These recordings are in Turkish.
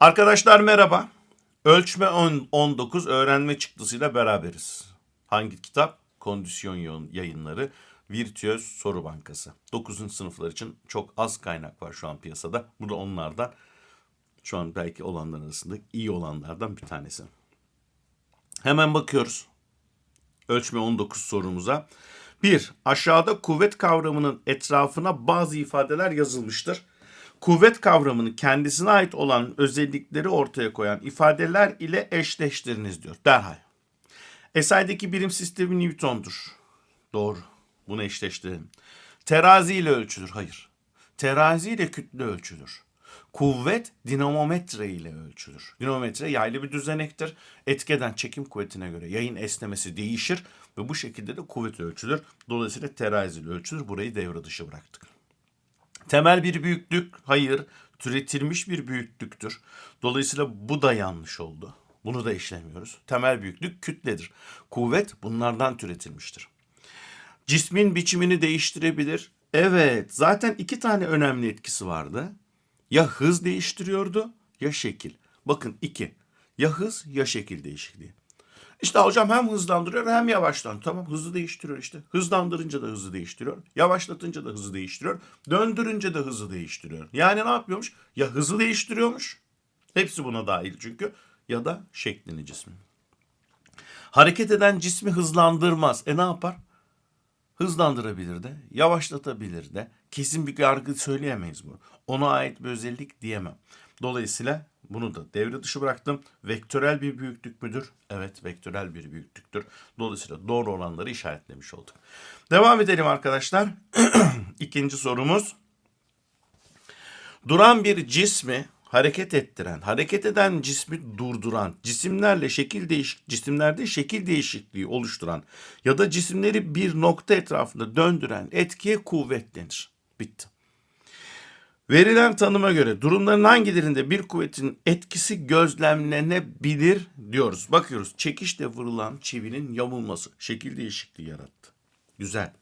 Arkadaşlar merhaba. Ölçme on- 19 öğrenme çıktısıyla beraberiz. Hangi kitap? Kondisyon Yo- yayınları. Virtüöz Soru Bankası. 9. sınıflar için çok az kaynak var şu an piyasada. Bu da onlardan şu an belki olanlar arasında iyi olanlardan bir tanesi. Hemen bakıyoruz. Ölçme 19 sorumuza. 1. Aşağıda kuvvet kavramının etrafına bazı ifadeler yazılmıştır. Kuvvet kavramının kendisine ait olan özellikleri ortaya koyan ifadeler ile eşleştiriniz diyor. Derhal. SI'deki birim sistemi Newton'dur. Doğru. Bunu eşleştirelim. Terazi ile ölçülür. Hayır. Terazi ile kütle ölçülür. Kuvvet dinamometre ile ölçülür. Dinamometre yaylı bir düzenektir. Etkeden çekim kuvvetine göre yayın esnemesi değişir ve bu şekilde de kuvvet ölçülür. Dolayısıyla terazi ile ölçülür. Burayı devre dışı bıraktık. Temel bir büyüklük, hayır, türetilmiş bir büyüklüktür. Dolayısıyla bu da yanlış oldu. Bunu da işlemiyoruz. Temel büyüklük kütledir. Kuvvet bunlardan türetilmiştir. Cismin biçimini değiştirebilir. Evet, zaten iki tane önemli etkisi vardı. Ya hız değiştiriyordu ya şekil. Bakın iki. Ya hız ya şekil değişikliği. İşte hocam hem hızlandırıyor hem yavaştan. Tamam hızı değiştiriyor işte. Hızlandırınca da hızı değiştiriyor. Yavaşlatınca da hızı değiştiriyor. Döndürünce de hızı değiştiriyor. Yani ne yapıyormuş? Ya hızı değiştiriyormuş. Hepsi buna dahil çünkü. Ya da şeklini cismin. Hareket eden cismi hızlandırmaz. E ne yapar? Hızlandırabilir de, yavaşlatabilir de. Kesin bir yargı söyleyemeyiz bunu. Ona ait bir özellik diyemem. Dolayısıyla bunu da devre dışı bıraktım. Vektörel bir büyüklük müdür? Evet, vektörel bir büyüklüktür. Dolayısıyla doğru olanları işaretlemiş olduk. Devam edelim arkadaşlar. İkinci sorumuz. Duran bir cismi hareket ettiren, hareket eden cismi durduran, cisimlerle şekil değişik cisimlerde şekil değişikliği oluşturan ya da cisimleri bir nokta etrafında döndüren etkiye kuvvet denir. Bitti. Verilen tanıma göre durumların hangilerinde bir kuvvetin etkisi gözlemlenebilir diyoruz. Bakıyoruz çekişle vurulan çivinin yamulması şekil değişikliği yarattı. Güzel.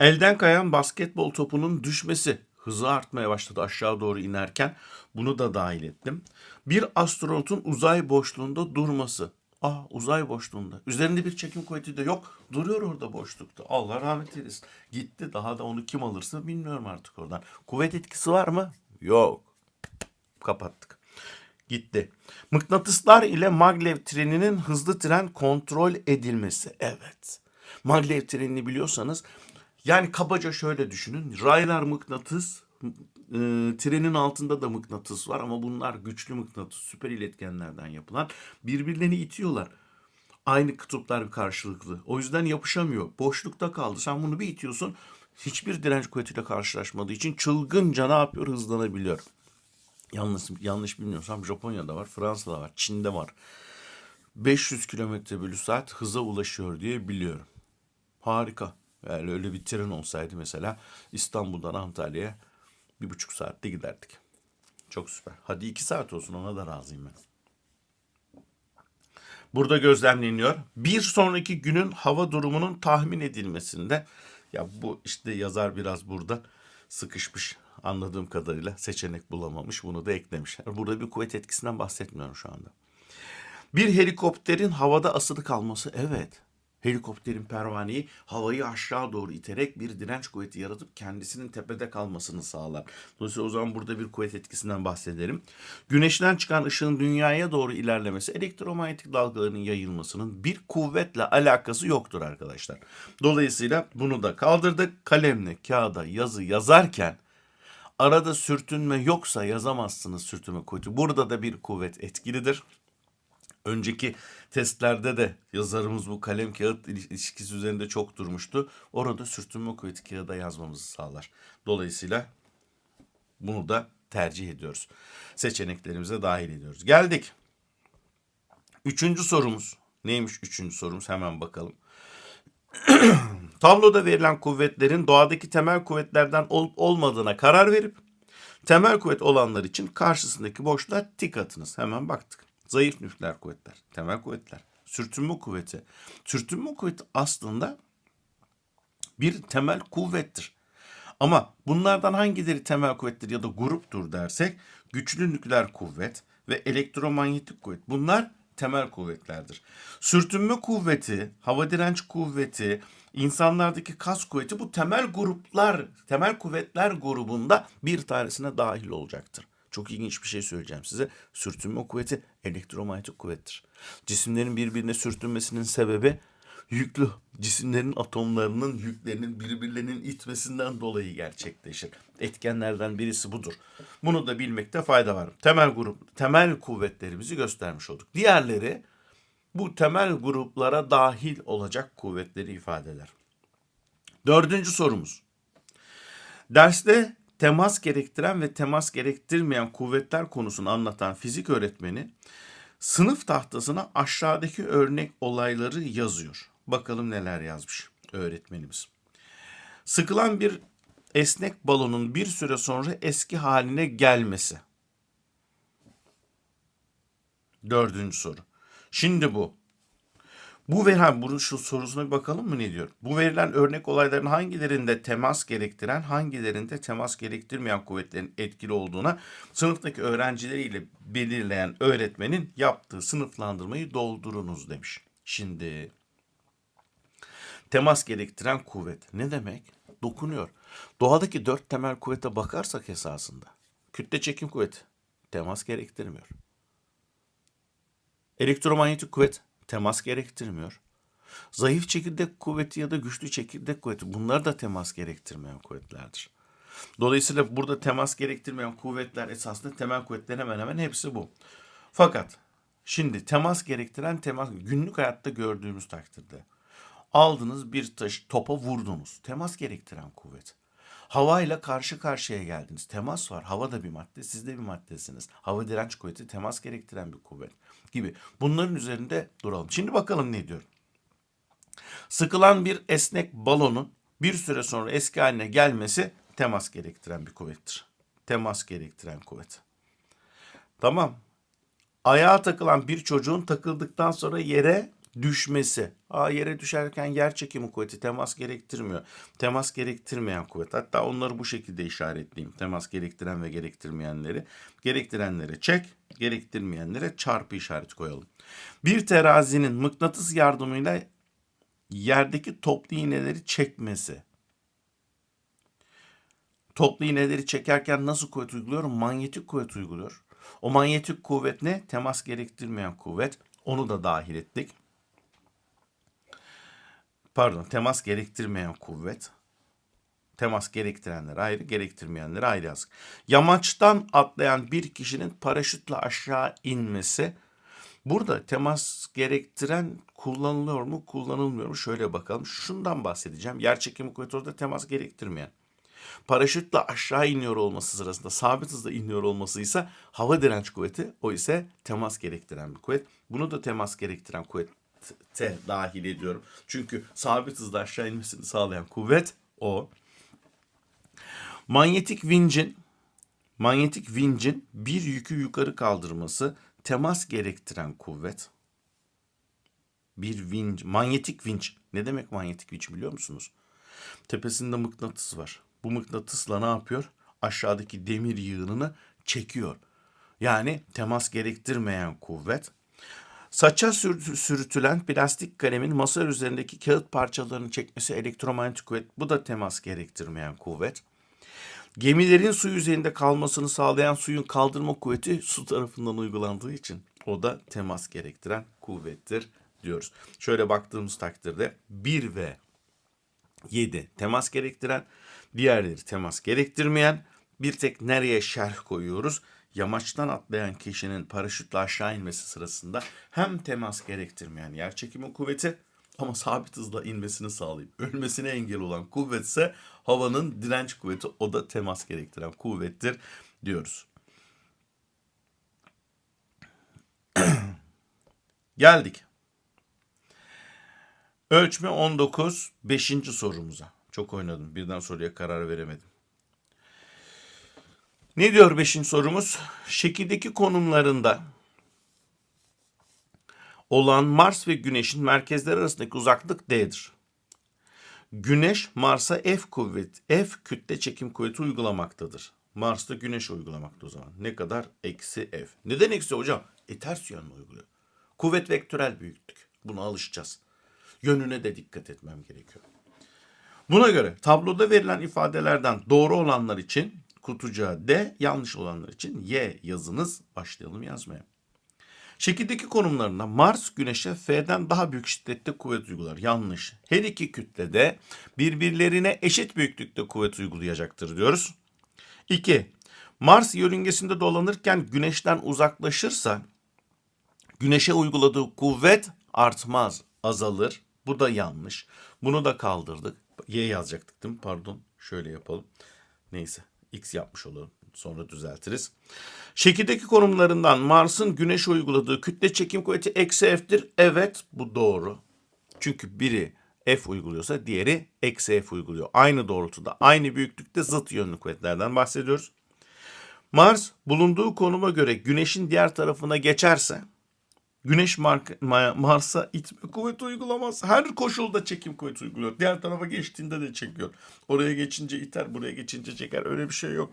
Elden kayan basketbol topunun düşmesi hızı artmaya başladı aşağı doğru inerken bunu da dahil ettim. Bir astronotun uzay boşluğunda durması. Ah uzay boşluğunda. Üzerinde bir çekim kuvveti de yok. Duruyor orada boşlukta. Allah rahmet eylesin. Gitti daha da onu kim alırsa bilmiyorum artık oradan. Kuvvet etkisi var mı? Yok. Kapattık. Gitti. Mıknatıslar ile maglev treninin hızlı tren kontrol edilmesi. Evet. Maglev trenini biliyorsanız yani kabaca şöyle düşünün. Raylar mıknatıs, e, trenin altında da mıknatıs var ama bunlar güçlü mıknatıs, süper iletkenlerden yapılan. Birbirlerini itiyorlar. Aynı kutuplar karşılıklı. O yüzden yapışamıyor. Boşlukta kaldı. Sen bunu bir itiyorsun. Hiçbir direnç kuvvetiyle karşılaşmadığı için çılgınca ne yapıyor? Hızlanabiliyor. Yanlış, yanlış bilmiyorsam Japonya'da var, Fransa'da var, Çin'de var. 500 kilometre bölü saat hıza ulaşıyor diye biliyorum. Harika. Yani öyle bir tren olsaydı mesela İstanbul'dan Antalya'ya bir buçuk saatte giderdik. Çok süper. Hadi iki saat olsun ona da razıyım ben. Burada gözlemleniyor. Bir sonraki günün hava durumunun tahmin edilmesinde ya bu işte yazar biraz burada sıkışmış anladığım kadarıyla seçenek bulamamış bunu da eklemiş. Burada bir kuvvet etkisinden bahsetmiyorum şu anda. Bir helikopterin havada asılı kalması evet. Helikopterin pervaneyi havayı aşağı doğru iterek bir direnç kuvveti yaratıp kendisinin tepede kalmasını sağlar. Dolayısıyla o zaman burada bir kuvvet etkisinden bahsedelim. Güneşten çıkan ışığın dünyaya doğru ilerlemesi elektromanyetik dalgaların yayılmasının bir kuvvetle alakası yoktur arkadaşlar. Dolayısıyla bunu da kaldırdık. Kalemle kağıda yazı yazarken arada sürtünme yoksa yazamazsınız sürtünme kuvveti. Burada da bir kuvvet etkilidir. Önceki testlerde de yazarımız bu kalem kağıt ilişkisi üzerinde çok durmuştu. Orada sürtünme kuvveti kağıda yazmamızı sağlar. Dolayısıyla bunu da tercih ediyoruz. Seçeneklerimize dahil ediyoruz. Geldik. Üçüncü sorumuz. Neymiş üçüncü sorumuz? Hemen bakalım. Tabloda verilen kuvvetlerin doğadaki temel kuvvetlerden olup olmadığına karar verip temel kuvvet olanlar için karşısındaki boşluğa tik atınız. Hemen baktık. Zayıf nükleer kuvvetler, temel kuvvetler, sürtünme kuvveti. Sürtünme kuvveti aslında bir temel kuvvettir. Ama bunlardan hangileri temel kuvvettir ya da gruptur dersek güçlü nükleer kuvvet ve elektromanyetik kuvvet bunlar temel kuvvetlerdir. Sürtünme kuvveti, hava direnç kuvveti, insanlardaki kas kuvveti bu temel gruplar, temel kuvvetler grubunda bir tanesine dahil olacaktır. Çok ilginç bir şey söyleyeceğim size. Sürtünme kuvveti elektromanyetik kuvvettir. Cisimlerin birbirine sürtünmesinin sebebi yüklü cisimlerin atomlarının yüklerinin birbirlerinin itmesinden dolayı gerçekleşir. Etkenlerden birisi budur. Bunu da bilmekte fayda var. Temel grup, temel kuvvetlerimizi göstermiş olduk. Diğerleri bu temel gruplara dahil olacak kuvvetleri ifade eder. Dördüncü sorumuz. Derste temas gerektiren ve temas gerektirmeyen kuvvetler konusunu anlatan fizik öğretmeni sınıf tahtasına aşağıdaki örnek olayları yazıyor. Bakalım neler yazmış öğretmenimiz. Sıkılan bir esnek balonun bir süre sonra eski haline gelmesi. Dördüncü soru. Şimdi bu. Bu verilen, bunun şu sorusuna bir bakalım mı ne diyor? Bu verilen örnek olayların hangilerinde temas gerektiren, hangilerinde temas gerektirmeyen kuvvetlerin etkili olduğuna sınıftaki öğrencileriyle belirleyen öğretmenin yaptığı sınıflandırmayı doldurunuz demiş. Şimdi temas gerektiren kuvvet ne demek? Dokunuyor. Doğadaki dört temel kuvvete bakarsak esasında kütle çekim kuvveti temas gerektirmiyor. Elektromanyetik kuvvet temas gerektirmiyor. Zayıf çekirdek kuvveti ya da güçlü çekirdek kuvveti bunlar da temas gerektirmeyen kuvvetlerdir. Dolayısıyla burada temas gerektirmeyen kuvvetler esasında temel kuvvetlerin hemen hemen hepsi bu. Fakat şimdi temas gerektiren temas günlük hayatta gördüğümüz takdirde aldınız bir taş topa vurdunuz. Temas gerektiren kuvvet. Havayla karşı karşıya geldiniz. Temas var. Hava da bir madde, siz de bir maddesiniz. Hava direnç kuvveti temas gerektiren bir kuvvet gibi. Bunların üzerinde duralım. Şimdi bakalım ne diyor. Sıkılan bir esnek balonun bir süre sonra eski haline gelmesi temas gerektiren bir kuvvettir. Temas gerektiren kuvvet. Tamam. Ayağa takılan bir çocuğun takıldıktan sonra yere düşmesi. Aa, yere düşerken yer çekimi kuvveti temas gerektirmiyor. Temas gerektirmeyen kuvvet. Hatta onları bu şekilde işaretleyeyim. Temas gerektiren ve gerektirmeyenleri. Gerektirenlere çek, gerektirmeyenlere çarpı işareti koyalım. Bir terazinin mıknatıs yardımıyla yerdeki toplu iğneleri çekmesi. Toplu iğneleri çekerken nasıl kuvvet uyguluyor? Manyetik kuvvet uyguluyor. O manyetik kuvvet ne? Temas gerektirmeyen kuvvet. Onu da dahil ettik pardon temas gerektirmeyen kuvvet. Temas gerektirenler ayrı, gerektirmeyenler ayrı yazdık. Yamaçtan atlayan bir kişinin paraşütle aşağı inmesi. Burada temas gerektiren kullanılıyor mu, kullanılmıyor mu? Şöyle bakalım. Şundan bahsedeceğim. Yer çekimi kuvveti orada temas gerektirmeyen. Paraşütle aşağı iniyor olması sırasında sabit hızla iniyor olması ise hava direnç kuvveti. O ise temas gerektiren bir kuvvet. Bunu da temas gerektiren kuvvet te dahil ediyorum. Çünkü sabit hızla aşağı inmesini sağlayan kuvvet o. Manyetik vincin manyetik vincin bir yükü yukarı kaldırması temas gerektiren kuvvet. Bir vinç, manyetik vinç. Ne demek manyetik vinç biliyor musunuz? Tepesinde mıknatıs var. Bu mıknatısla ne yapıyor? Aşağıdaki demir yığınını çekiyor. Yani temas gerektirmeyen kuvvet Saça sür- sürtülen plastik kalemin masa üzerindeki kağıt parçalarını çekmesi elektromanyetik kuvvet. Bu da temas gerektirmeyen kuvvet. Gemilerin su yüzeyinde kalmasını sağlayan suyun kaldırma kuvveti su tarafından uygulandığı için o da temas gerektiren kuvvettir diyoruz. Şöyle baktığımız takdirde 1 ve 7 temas gerektiren, diğerleri temas gerektirmeyen bir tek nereye şerh koyuyoruz? Yamaçtan atlayan kişinin paraşütle aşağı inmesi sırasında hem temas gerektirmeyen yer çekimi kuvveti ama sabit hızla inmesini sağlayıp ölmesine engel olan kuvvet ise havanın direnç kuvveti o da temas gerektiren kuvvettir diyoruz. Geldik. Ölçme 19 5. sorumuza. Çok oynadım. Birden soruya karar veremedim. Ne diyor beşinci sorumuz? Şekildeki konumlarında olan Mars ve Güneş'in merkezleri arasındaki uzaklık D'dir. Güneş Mars'a F kuvvet, F kütle çekim kuvveti uygulamaktadır. Mars da Güneş uygulamakta o zaman. Ne kadar? Eksi F. Neden eksi hocam? E ters yönlü uyguluyor. Kuvvet vektörel büyüklük. Buna alışacağız. Yönüne de dikkat etmem gerekiyor. Buna göre tabloda verilen ifadelerden doğru olanlar için kutucuğa D, yanlış olanlar için Y yazınız. Başlayalım yazmaya. Şekildeki konumlarında Mars Güneş'e F'den daha büyük şiddette kuvvet uygular. Yanlış. Her iki kütle de birbirlerine eşit büyüklükte kuvvet uygulayacaktır diyoruz. 2. Mars yörüngesinde dolanırken Güneş'ten uzaklaşırsa Güneş'e uyguladığı kuvvet artmaz, azalır. Bu da yanlış. Bunu da kaldırdık. Y yazacaktık değil mi? Pardon. Şöyle yapalım. Neyse. X yapmış olalım. Sonra düzeltiriz. Şekildeki konumlarından Mars'ın Güneş'e uyguladığı kütle çekim kuvveti eksi F'tir. Evet bu doğru. Çünkü biri F uyguluyorsa diğeri eksi F uyguluyor. Aynı doğrultuda, aynı büyüklükte zıt yönlü kuvvetlerden bahsediyoruz. Mars bulunduğu konuma göre Güneş'in diğer tarafına geçerse Güneş Mar- Ma- Mars'a itme kuvveti uygulamaz. Her koşulda çekim kuvveti uyguluyor. Diğer tarafa geçtiğinde de çekiyor. Oraya geçince iter, buraya geçince çeker. Öyle bir şey yok.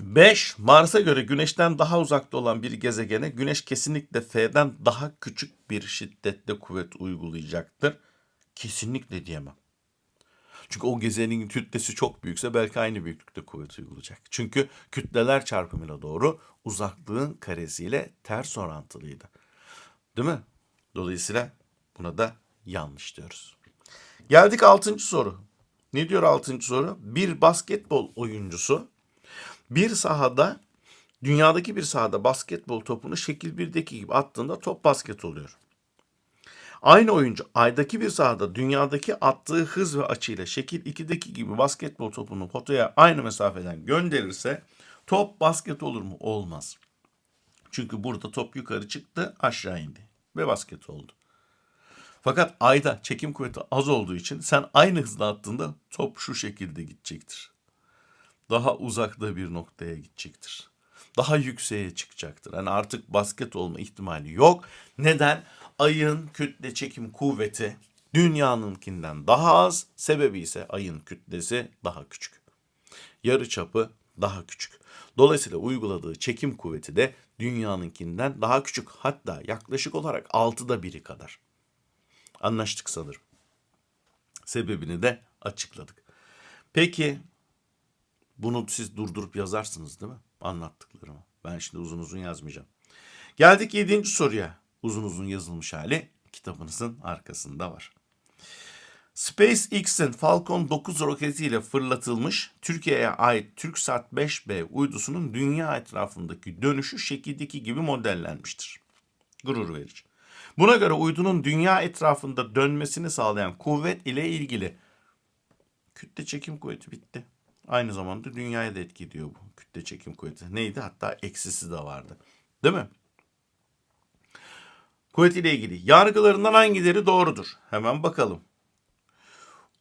5. Mars'a göre Güneş'ten daha uzakta olan bir gezegene Güneş kesinlikle F'den daha küçük bir şiddette kuvvet uygulayacaktır. Kesinlikle diyemem. Çünkü o gezegenin kütlesi çok büyükse belki aynı büyüklükte kuvvet uygulayacak. Çünkü kütleler çarpımıyla doğru uzaklığın karesiyle ters orantılıydı. Değil mi? Dolayısıyla buna da yanlış diyoruz. Geldik altıncı soru. Ne diyor altıncı soru? Bir basketbol oyuncusu bir sahada dünyadaki bir sahada basketbol topunu şekil 1'deki gibi attığında top basket oluyor. Aynı oyuncu aydaki bir sahada dünyadaki attığı hız ve açıyla şekil 2'deki gibi basketbol topunu potaya aynı mesafeden gönderirse top basket olur mu? Olmaz. Çünkü burada top yukarı çıktı aşağı indi ve basket oldu. Fakat ayda çekim kuvveti az olduğu için sen aynı hızla attığında top şu şekilde gidecektir daha uzakta bir noktaya gidecektir. Daha yükseğe çıkacaktır. Yani artık basket olma ihtimali yok. Neden? Ayın kütle çekim kuvveti dünyanınkinden daha az. Sebebi ise ayın kütlesi daha küçük. Yarı çapı daha küçük. Dolayısıyla uyguladığı çekim kuvveti de dünyanınkinden daha küçük. Hatta yaklaşık olarak altıda biri kadar. Anlaştık sanırım. Sebebini de açıkladık. Peki bunu siz durdurup yazarsınız değil mi? Anlattıklarımı. Ben şimdi uzun uzun yazmayacağım. Geldik yedinci soruya. Uzun uzun yazılmış hali kitabınızın arkasında var. SpaceX'in Falcon 9 roketiyle fırlatılmış Türkiye'ye ait TürkSat 5B uydusunun dünya etrafındaki dönüşü şekildeki gibi modellenmiştir. Gurur verici. Buna göre uydunun dünya etrafında dönmesini sağlayan kuvvet ile ilgili kütle çekim kuvveti bitti. Aynı zamanda dünyaya da etki ediyor bu kütle çekim kuvveti. Neydi? Hatta eksisi de vardı. Değil mi? Kuvvet ile ilgili yargılarından hangileri doğrudur? Hemen bakalım.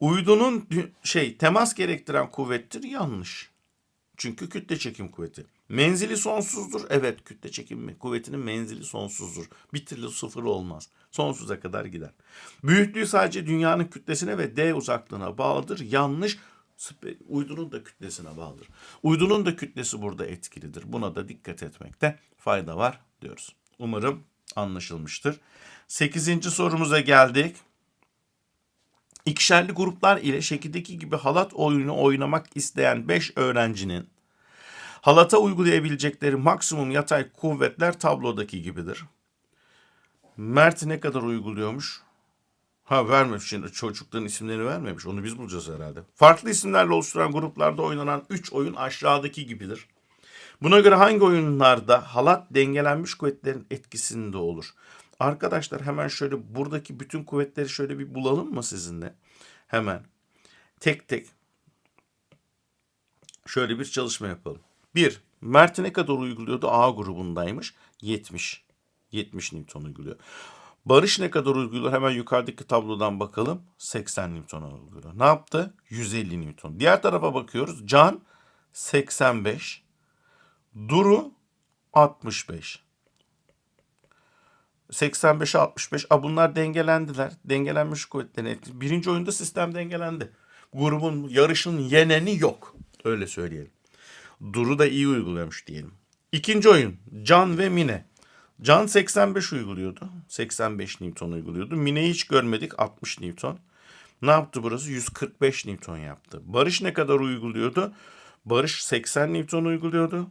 Uydunun şey temas gerektiren kuvvettir yanlış. Çünkü kütle çekim kuvveti. Menzili sonsuzdur. Evet kütle çekim kuvvetinin menzili sonsuzdur. Bir türlü sıfır olmaz. Sonsuza kadar gider. Büyüklüğü sadece dünyanın kütlesine ve D uzaklığına bağlıdır. Yanlış uydunun da kütlesine bağlıdır. Uydunun da kütlesi burada etkilidir. Buna da dikkat etmekte fayda var diyoruz. Umarım anlaşılmıştır. Sekizinci sorumuza geldik. İkişerli gruplar ile şekildeki gibi halat oyunu oynamak isteyen 5 öğrencinin halata uygulayabilecekleri maksimum yatay kuvvetler tablodaki gibidir. Mert ne kadar uyguluyormuş? Ha vermemiş şimdi çocukların isimlerini vermemiş. Onu biz bulacağız herhalde. Farklı isimlerle oluşturan gruplarda oynanan 3 oyun aşağıdaki gibidir. Buna göre hangi oyunlarda halat dengelenmiş kuvvetlerin etkisinde olur? Arkadaşlar hemen şöyle buradaki bütün kuvvetleri şöyle bir bulalım mı sizinle? Hemen tek tek şöyle bir çalışma yapalım. 1. Mert'e ne kadar uyguluyordu? A grubundaymış. 70. 70 Newton uyguluyor. Barış ne kadar uyguluyor? Hemen yukarıdaki tablodan bakalım. 80 Newton uyguluyor. Ne yaptı? 150 Newton. Diğer tarafa bakıyoruz. Can 85. Duru 65. 85'e 65. A bunlar dengelendiler. Dengelenmiş kuvvetlerin etkisi. Birinci oyunda sistem dengelendi. Grubun yarışın yeneni yok. Öyle söyleyelim. Duru da iyi uygulamış diyelim. İkinci oyun Can ve Mine. Can 85 uyguluyordu. 85 Newton uyguluyordu. Mine'yi hiç görmedik 60 Newton. Ne yaptı burası? 145 Newton yaptı. Barış ne kadar uyguluyordu? Barış 80 Newton uyguluyordu.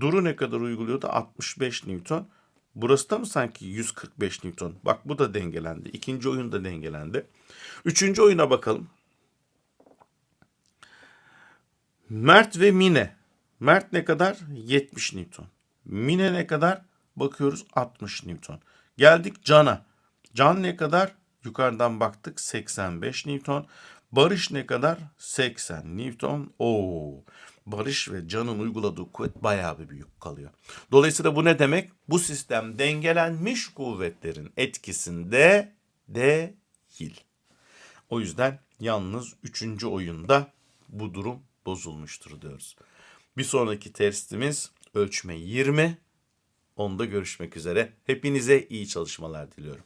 Duru ne kadar uyguluyordu? 65 Newton. Burası da mı sanki 145 Newton? Bak bu da dengelendi. İkinci oyun da dengelendi. Üçüncü oyuna bakalım. Mert ve Mine. Mert ne kadar? 70 Newton. Mine ne kadar? Bakıyoruz 60 Newton. Geldik Can'a. Can ne kadar? Yukarıdan baktık 85 Newton. Barış ne kadar? 80 Newton. Oo. Barış ve Can'ın uyguladığı kuvvet bayağı bir büyük kalıyor. Dolayısıyla bu ne demek? Bu sistem dengelenmiş kuvvetlerin etkisinde değil. O yüzden yalnız 3. oyunda bu durum bozulmuştur diyoruz. Bir sonraki testimiz ölçme 20. Onda görüşmek üzere. Hepinize iyi çalışmalar diliyorum.